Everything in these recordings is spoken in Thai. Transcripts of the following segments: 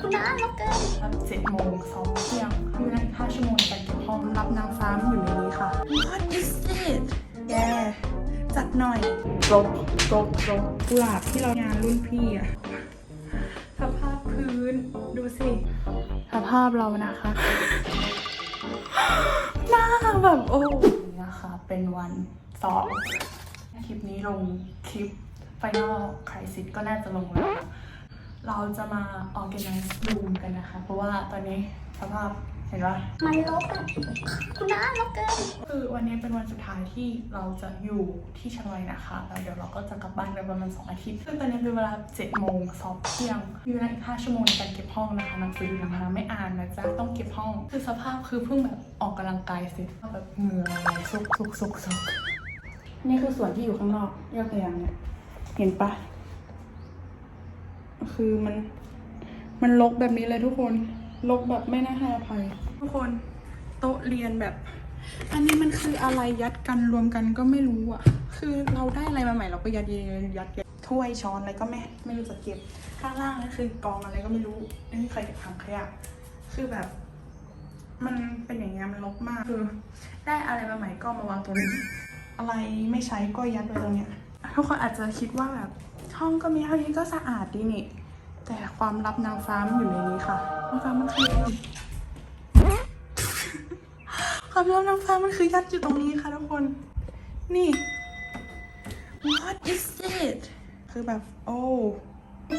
คุณน้าล็อกเกอร์รับเจ็ดโมงสองเที่ยงมีเวลาอีกห้าชั่วโมงในการเก็บห้องรับนางฟ้ามาอยู่ในนี้ค่ะ What is it แกจัดหน่อยรบรบรบกุหลาบที่เรางานรุ่นพี่อะสภาพพื้นดูสิ สภาพเรานะคะ หน้าแบบโอ้นี่นะคะ เป็นวันสอบคลิปนี้ลงคลิป Final Crisis ก็น่าจะลงแล้วนะ เราจะมา organize room กันนะคะ เพราะว่าตอนนี้สภาพเห็นว่ามันลกอะคุณน้าล็อกเกอร์คือวันนี้เป็นวันสุดท้ายที่เราจะอยู่ที่ชั้นไว้นะคะแล้วเดี๋ยวเราก็จะกลับบ้านกันประมาณ2อาทิตย์ซึ่งตอนนี้เป็นเวลา7โมงสอบเที่ยงมีเวลาอีก5ชั่วโมงในการเก็บห้องนะคะหนังสือนะคะไม่อ่านนะจ๊ะต้องเก็บห้อง คือสภาพคือเพิ่งแบบออกกำลังกายเสร็จแบบเหงื่อไหลซุกซุกซุกซุกนี่คือส่วนที่อยู่ข้างนอกยกตัวอย่างเนี่ยเห็นปะ คือมัน มันลกแบบนี้เลยทุกคน ลกแบบไม่น่าให้อภัย ทุกคนโต๊ะเรียนแบบ อันนี้มันคืออะไรยัดกันรวมกันก็ไม่รู้อะคือเราได้อะไรมาใหม่เราก็ยัดยัดยัดถ้วยช้อนอะไรก็ไม่ไม่รู้จะเก็บข้างล่างนั่นคือกองอะไรก็ไม่รู้ไม่ใครเก็บถังขยะคือแบบ มันเป็นอย่างเงี้ยมันลกมากคือ ได้อะไรมาใหม่ก็มาวางตรงนี้อะไรไม่ใช้ก็ยัดไว้ตรงเนี้ยทุกคนอาจจะคิดว่าแบบห้องก็มีเท่านี้ก็สะอาดดีนี่ แต่ความลับนางฟ้ามันอยู่ในนี้ค่ะนางฟ้ามันคือความลับนางฟ้ามันคือยัดอยู่ตรงนี้ค่ะทุกคน นี่ what is it คือแบบ โอ้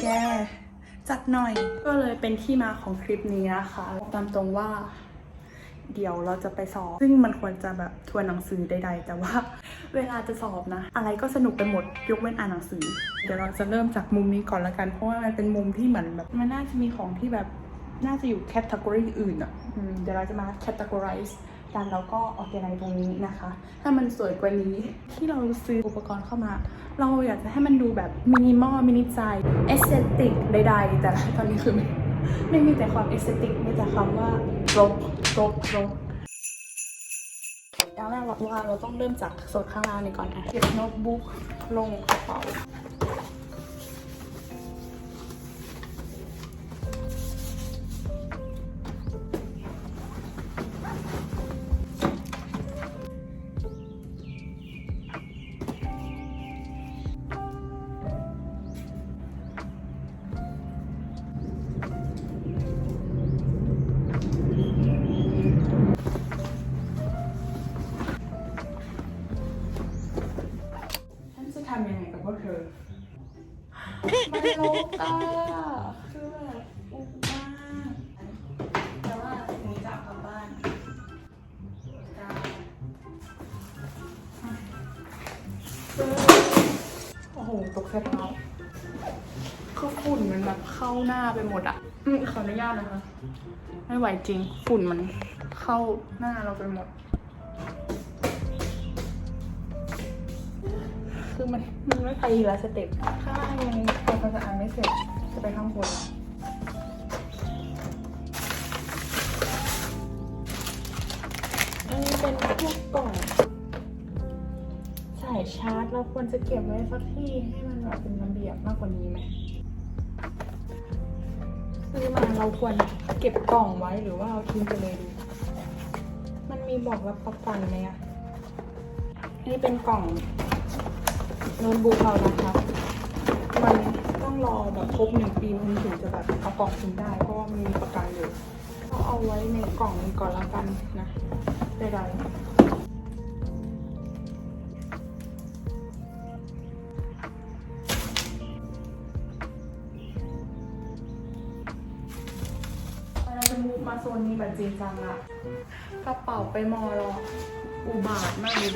แก จัดหน่อย ก็เลยเป็นที่มาของคลิปนี้นะคะ ตามตรงว่า เดี๋ยวเราจะไปสอบ ซึ่งมันควรจะแบบทวนหนังสือใด ๆ แต่ว่าเวลาจะสอบนะ อะไรก็สนุกไปหมดยกเว้นอ่านหนังสือ เดี๋ยวเราจะเริ่มจากมุมนี้ก่อนละกัน เพราะว่ามันเป็นมุมที่เหมือนแบบมันน่าจะมีของที่แบบน่าจะอยู่แคตตากรีอื่นอะอืมเดี๋ยวเราจะมา categorize กันแล้วก็ organize ตรงนี้นะคะ ถ้ามันสวยกว่านี้ที่เราซื้ออุปกรณ์เข้ามา เราอยากจะให้มันดูแบบมินิมอลมินิใจเอสเตติกใดๆ แต่ตอนนี้คือไม่ไม่มีแต่ความเอสเตติกมีแต่คำว่า รกรกรกอย่างแรกเราว่าเราต้องเริ่มจากโซนข้างล่างนี้ก่อนอะเก็บโน้ตบุ๊กลงกระเป๋า มันลกอะคือแบบอุบมากแต่ว่าหนีจะเอากลับบ้านได้โอ้โห ตกเสื้อเท้าคือฝุ่นมันแบบเข้าหน้าไปหมดอะ อืมขออนุญาตนะคะ ไม่ไหวจริง ฝุ่นมันเข้าหน้าเราไปหมด คือมันมันไม่ไปอีกแล้วสเต็ปข้างล่างยังทำความสะอาดไม่เสร็จจะไปข้างบนอันนี้เป็นพวกกล่องสายชาร์จเราควรจะเก็บไว้สักที่ให้มันแบบเป็นระเบียบมากกว่านี้ไหมซื้อมาเราควรเก็บกล่องไว้หรือว่าเอาทิ้งไปเลยดี มันมีบอกรับประกันไหมอะนี่เป็นกล่อง โน้ตบุ๊กเรานะคะ มันต้องรอแบบครบหนึ่งปีมันถึงจะแบบเอากล่องทิ้งได้ เพราะว่ามันมีประกันอยู่ก็เอาไว้ในกล่องนี้ก่อนละกันนะใดๆเราจะมูฟมาโซนนี้แบบจริงจังอะกระเป๋าไปมอรออุบาทมากเลย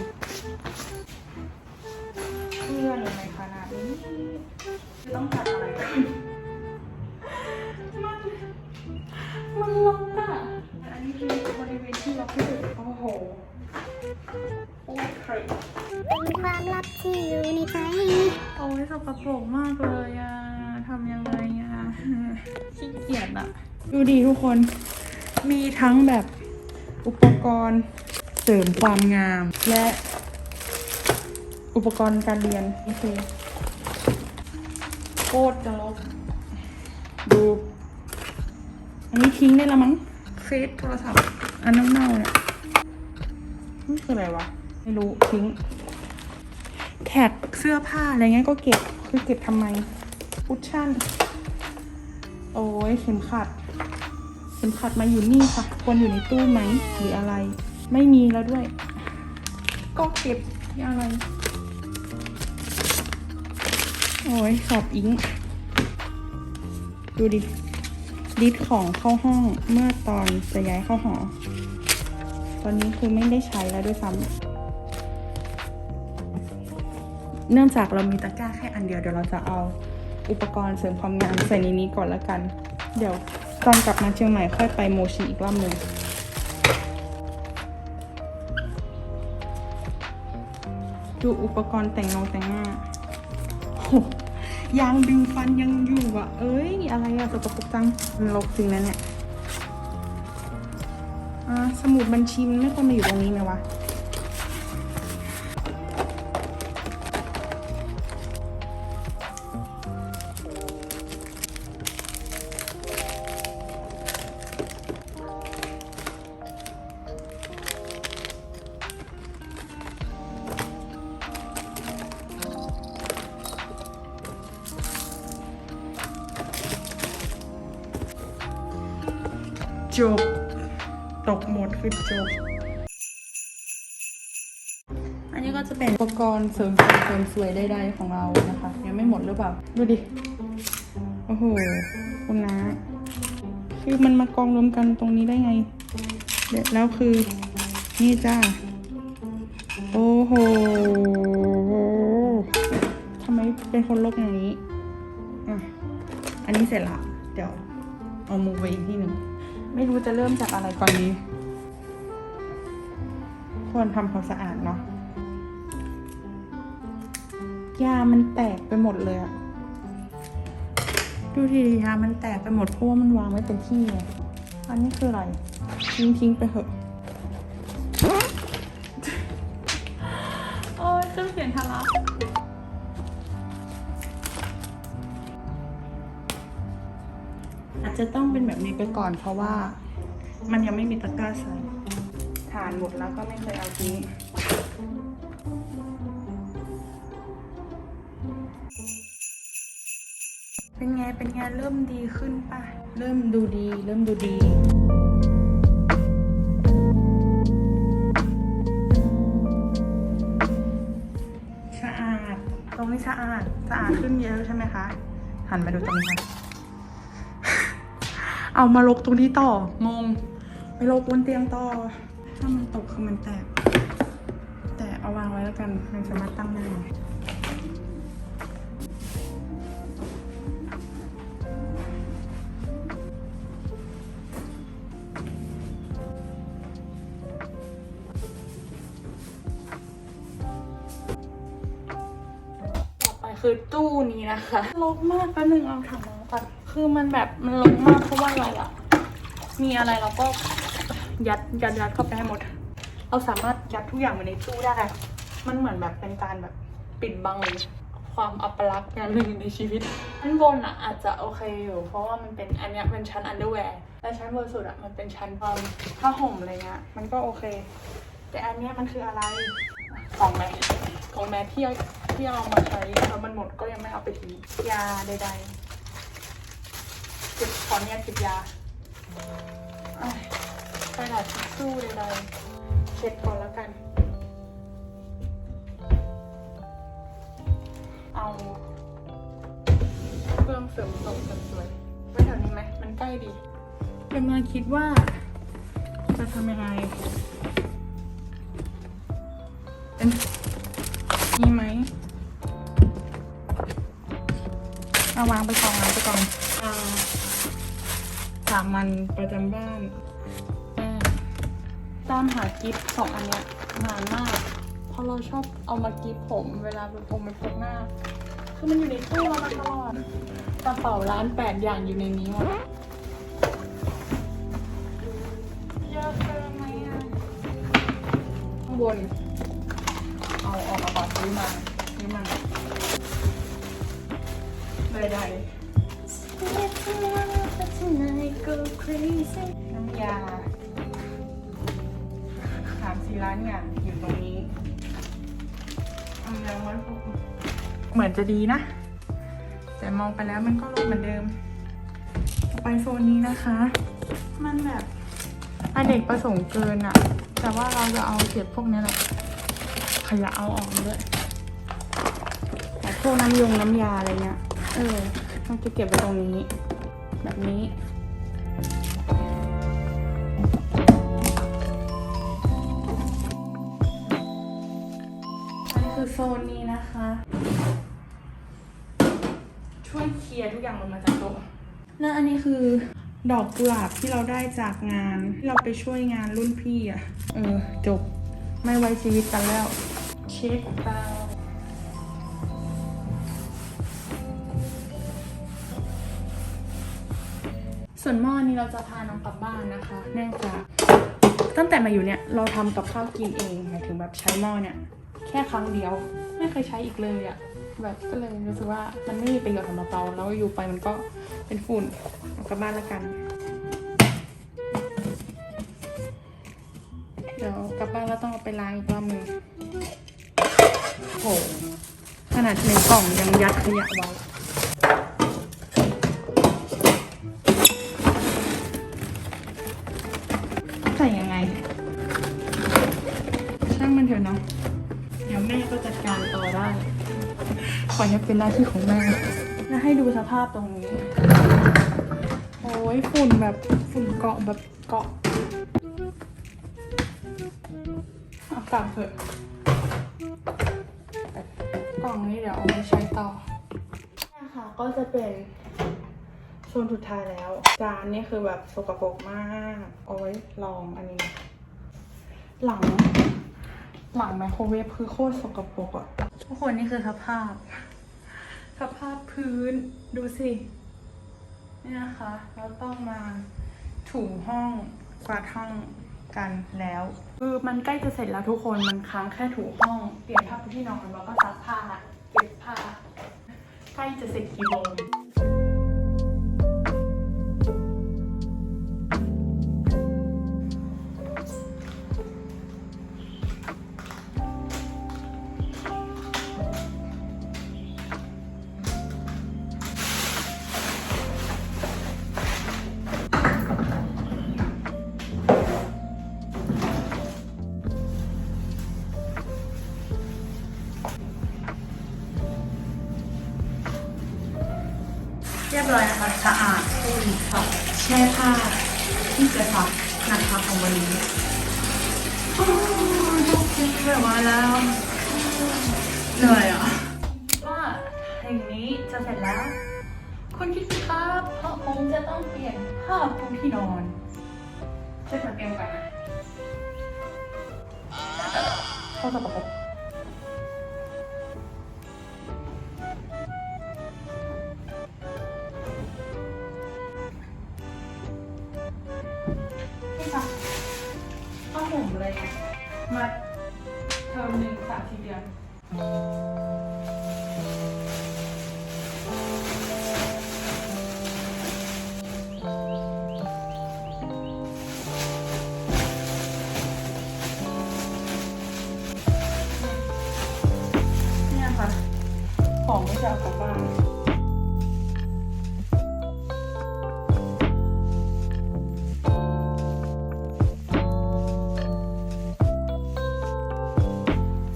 เพื่อนอะไรขนาดนี้ต้องจัดอะไรกันมันมันล็อกอะอันนี้คือบริเวณที่ล็อกที่สุดโอ้โหโอ้ยคยเป็นความลับที่อยู่ในใจโอ้ยสกปรกมากเลยอะทำยังไงอะขี้เกียจอะดูดีทุกคนมีทั้งแบบอุปกรณ์เสริมความงามและ อุปกรณ์การเรียนนี่คือโคตรจะลกดู อันนี้ทิ้งได้ละมั้งเฟซโทรศัพท์ อันน้ำเน่าเนี่ยนี่คืออะไรวะ ไม่รู้ทิ้ง แท็กเสื้อผ้าอะไรเงี้ยก็เก็บ คือเก็บทำไมคุชชั่น โอ้ยเข็มขัด เข็มขัดมาอยู่นี่ค่ะ ควรอยู่ในตู้ไหมหรืออะไร ไม่มีแล้วด้วย ก็เก็บที่อะไร โอ้ยสอบอิง ดูดิดิสของเข้าห้องเมื่อตอนจะย้ายเข้าหอ ตอนนี้คือไม่ได้ใช้แล้วด้วยซ้ำเนื่องจากเรามีตะกร้าแค่อันเดียวเดี๋ยวเราจะเอาอุปกรณ์เสริมความงามใส่ในนี้ก่อนละกัน เดี๋ยวตอนกลับมาเชียงใหม่ค่อยไปโมชิอีกรอบหนึ่งดูอุปกรณ์แต่งเงแต่งหน้า ยางดึงฟันยังอยู่อะ เอ้ย อะไรอะสกปรกจังมันลกจริงนะเนี่ยอ่าสมุดบัญชีมันไม่ควรมาอยู่ตรงนี้ไหมวะ จบ ตกหมดคือจบ อันนี้ก็จะเป็นอุปกรณ์เสริมสวยเสริมสวยใดๆของเรานะคะ ยังไม่หมดหรือเปล่า ดูดิ โอ้โห คุณนะ คือมันมากองรวมกันตรงนี้ได้ไง แล้วคือ นี่จ้า โอ้โหทำไมเป็นคนลกอย่างนี้ อะ อันนี้เสร็จละ เดี๋ยวเอามือไว้อีกที่หนึ่ง ไม่รู้จะเริ่มจากอะไรก่อนดีควรทำความสะอาดเนาะยามันแตกไปหมดเลยอะดูทียามันแตกไปหมดเพราะว่ามันวางไว้เป็นที่ไงอันนี้คืออะไรทิ้งทิ้งไปเถอะ จะต้องเป็นแบบนี้ไปก่อนเพราะว่า มันยังไม่มีตะกร้าใส่ฐานหมดแล้วก็ไม่เคยเอาทิ้งเป็นไง เป็นไง เริ่มดีขึ้นป่ะ เริ่มดูดี เริ่มดูดี สะอาด ตรงนี้สะอาด สะอาดขึ้นเยอะใช่ไหมคะ หันมาดูตรงนี้ค่ะ เอามาลกตรงนี้ต่องงไปลกบนเตียงต่อ ถ้ามันตกคือมันแตก แต่เอาวางไว้แล้วกันมันสามารถตั้งได้ต่อไปคือตู้นี้นะคะลกมากแป๊บนึงเอาถังน้ำ ก่อนคือมันแบบมันลกมากเพราะว่าอะไรอะมีอะไรเราก็ยัดยัดยัดเข้าไปให้หมด เราสามารถยัดทุกอย่างไว้ในตู้ได้ มันเหมือนแบบเป็นการแบบปิดบังความอัปลักษณ์อย่างหนึ่งในชีวิตชั้นบนอะอาจจะโอเคอยู่ เพราะว่ามันเป็นอันเนี้ยเป็นชั้นอันเดอร์แวร์และชั้นบนสุดอะมันเป็นชั้นความผ้าห่มอะไรเงี้ยมันก็โอเค แต่อันเนี้ยมันคืออะไรของแม่ของแม่ที่เอาที่เอามาใช้แล้วมันหมดก็ยังไม่เอาไปทิ้งยาใด ๆ เก็บขอเนี่ยเก็บยาเอ้ยกระดาษทิชชู่ใดๆเช็ดก่อนแล้วกัน เอาเครื่องเสริมสวยเสริมสวยไว้แถวนี้ไหมมันใกล้ดีกำลังคิดว่า จะทำยังไงเป็นมีไหมเอาวางไปกองวางไปกองอ่า สามันประจำบ้านแม่ตามหากิฟต์สองอันเนี้ยนานมาก เพราะเราชอบเอามากิฟต์ผมเวลาเป็นผมเป็นพกหน้า คือมันอยู่ในตู้เรามาตลอดกระเป๋าร้านแปดอย่างอยู่ในนี้หมดเยอะเกินไหมอะข้างบน เอาออกมาก่อนซื้อมาซื้อมาใดๆ go crazy น้ำยาสามสี่ร้านอย่างอยู่ตรงนี้เอาแล้วมันเหมือนจะดีนะ แต่มองไปแล้วมันก็ลงเหมือนเดิมต่อไปโซนนี้นะคะ มันแบบอเด็กประสงค์เกินอะแต่ว่าเราจะเอาเก็บพวกนี้แหละขยะเอาออกด้วยแต่พวกน้ำยงน้ำยาอะไรเงี้ย เออเราจะเก็บไว้ตรงนี้ แบบนี้ นนี้คือโซนนี้นะคะ ช่วยเคลียร์ทุกอย่างลงมาจากโต๊ะและอันนี้คือดอกกุหลาบที่เราได้จากงานที่เราไปช่วยงานรุ่นพี่อะ เออ จบ ไม่ไว้ชีวิตกันแล้ว เช็คเตาส่วนหม้อนี้เราจะพาน้องกลับบ้านนะคะ เนื่องจากตั้งแต่มาอยู่เนี่ย เราทำกับข้าวกินเองหมายถึงแบบใช้หม้อเนี่ย แค่ครั้งเดียว ไม่เคยใช้อีกเลยอะ่ะแบบก็เลยรู้สึกว่ามันไม่มีประโยชน์สำหรับเราแล้วอยู่ไปมันก็เป็นฝุ่นเอากลับบ้านละกัน เดี๋ยวกลับบ้านแล้วต้องเอาไปล้างอีกรอบหนึงโหขนาดในกล่องยังยัดขยะไว้ ขอให้เป็นหน้าที่ของแม่แล้วให้ดูสภาพตรงนี้ โอ้ยฝุ่นแบบฝุ่นเกาะแบบเกาะเอากลับเถอะกล่องนี้เดี๋ยวเอาไปใช้ต่อนะคะก็จะเป็นโซนสุดท้ายแล้ว จานนี่คือแบบสกปรกมากเอาไว้ลองอันนี้ หลัง หลังไมโครเวฟคือโคตรสกปรกอะ ทุกคนนี่คือสภาพสภาพพื้นดูสินี่นะคะเราต้องมาถูห้องกวาดห้องกันแล้ว คือมันใกล้จะเสร็จแล้วทุกคนมันค้างแค่ถูห้องเปลี่ยนผ้าที่นอนแล้วก็ซักผ้าเก็บผ้าใกล้จะเสร็จกี่โมง นะคะของวันนี้โอ้ยลูกคิดแบมาแล้วเหนื่อยอะว่าอย่างนี้จะเสร็จแล้ว คุณคิดสิครับเพราะผมจะต้องเปลี่ยนผ้าปูที่นอนช่วยกันเตรียมกันนะเขาจะปรก ของไม่ใช่เอากลับบ้าน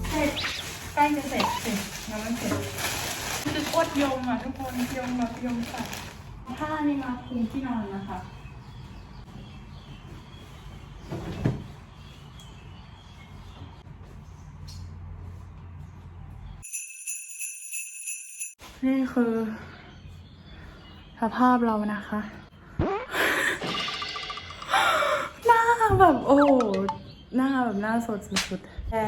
เสร็จใกล้จะเสร็จสิยังไม่เสร็จคือโคตรยมอะทุกคนยมแบบยมสัตว์ผ้านี่มาคลุมที่นอนนะคะ นี่คือ สภาพเรานะคะ หน้าแบบโอ้หน้าแบบหน้าสดสุดๆแต่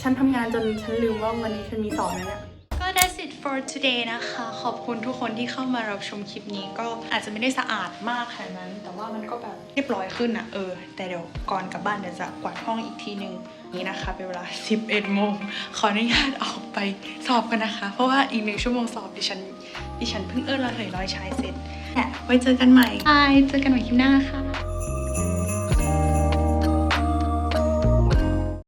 ฉันทำงานจนฉันลืมว่าวันนี้ฉันมีสอบนะเนี่ยก็ that's it for today นะคะ ขอบคุณทุกคนที่เข้ามารับชมคลิปนี้ก็อาจจะไม่ได้สะอาดมากขนาดนั้น แต่ว่ามันก็แบบเรียบร้อยขึ้นอะเออ แต่เดี๋ยวก่อนกลับบ้านเดี๋ยวจะกวาดห้องอีกทีหนึ่ง นี้นะคะเป็นเวลา 11โมงขออนุญาตออกไปสอบกันนะคะ เพราะว่าอีกหนึ่งชั่วโมงสอบดิฉันดิฉันเพิ่งเอื้อระเหยร้อยชายเสร็จไว้เจอกันใหม่บายเจอกันใหม่คลิปหน้าค่ะ